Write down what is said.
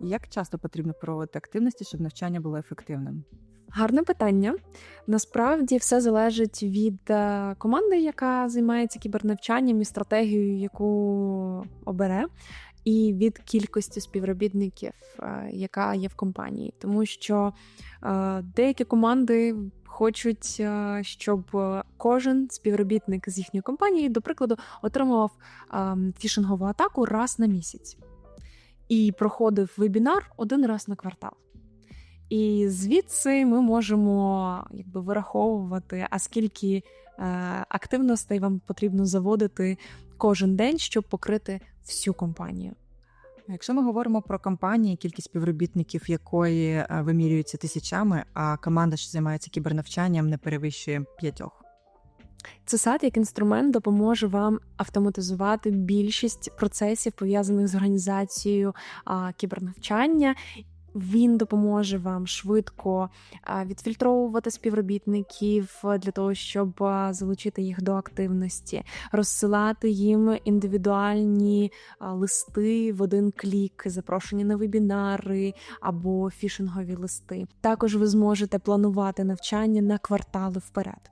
Як часто потрібно проводити активності, щоб навчання було ефективним? Гарне питання. Насправді все залежить від е, команди, яка займається кібернавчанням і стратегією, яку обере, і від кількості співробітників, е, яка є в компанії. Тому що е, деякі команди хочуть, щоб кожен співробітник з їхньої компанії, до прикладу, отримував е, фішингову атаку раз на місяць і проходив вебінар один раз на квартал. І звідси ми можемо якби вираховувати, а скільки е, активностей вам потрібно заводити кожен день, щоб покрити всю компанію. Якщо ми говоримо про компанії, кількість співробітників якої е, вимірюється тисячами, а команда, що займається кібернавчанням, не перевищує п'ятьох. CSAT як інструмент допоможе вам автоматизувати більшість процесів пов'язаних з організацією а, кібернавчання. Він допоможе вам швидко відфільтровувати співробітників для того, щоб залучити їх до активності, розсилати їм індивідуальні листи в один клік, запрошення на вебінари або фішингові листи. Також ви зможете планувати навчання на квартали вперед.